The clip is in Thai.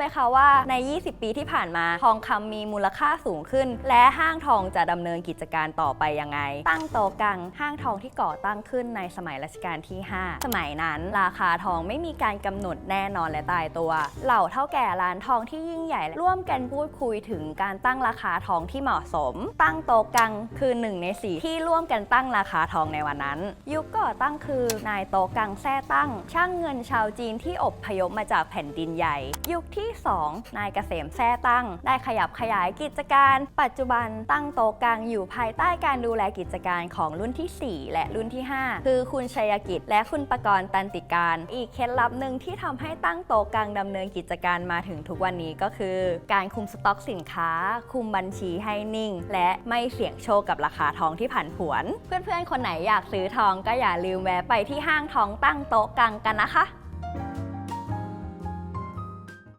ไหมคะว่าใน 20 ปีที่ผ่านมา ทองคำมีมูลค่าสูงขึ้น และห้างทองจะดำเนินกิจการต่อไปยังไง ตั้งโตะกังห้างทองที่ก่อตั้งขึ้นในสมัยรัชกาลที่ 5 สมัยนั้น ราคาทองไม่มีการกำหนดแน่นอนและตายตัว เหล่าเท่าแก่ร้านทองที่ยิ่งใหญ่ร่วมกันพูดคุยถึงการตั้งราคาทองที่เหมาะสม ตั้งโตะกังคือหนึ่งในสี่ที่ร่วมกันตั้งราคาทองในวันนั้น ยุคก่อตั้งคือนายโตะกังแท้ตั้ง ช่างเงินชาวจีนที่อบพยพมาจากแผ่นดินใหญ่ ยุคที่2 นายเกษมแท้ตั้ง ได้ขยับขยายกิจการ ปัจจุบันตั้งโตะกังอยู่ภายใต้การดูแลกิจการของรุ่นที่ 4 และรุ่นที่ 5 คือคุณชัยกิจ และคุณประกรณ์ตันติการ อีกเคล็ดลับหนึ่งที่ทำให้ตั้งโตะกังดำเนินกิจการมาถึงทุกวันนี้ก็คือ การคุมสต็อกสินค้า คุมบัญชีให้นิ่ง และไม่เสี่ยงโชคกับราคาทองที่ผันผวน เพื่อนๆ คนไหนอยากซื้อทองก็อย่าลืมแวะไปที่ห้างทองตั้งโต๊ะกังกันนะคะ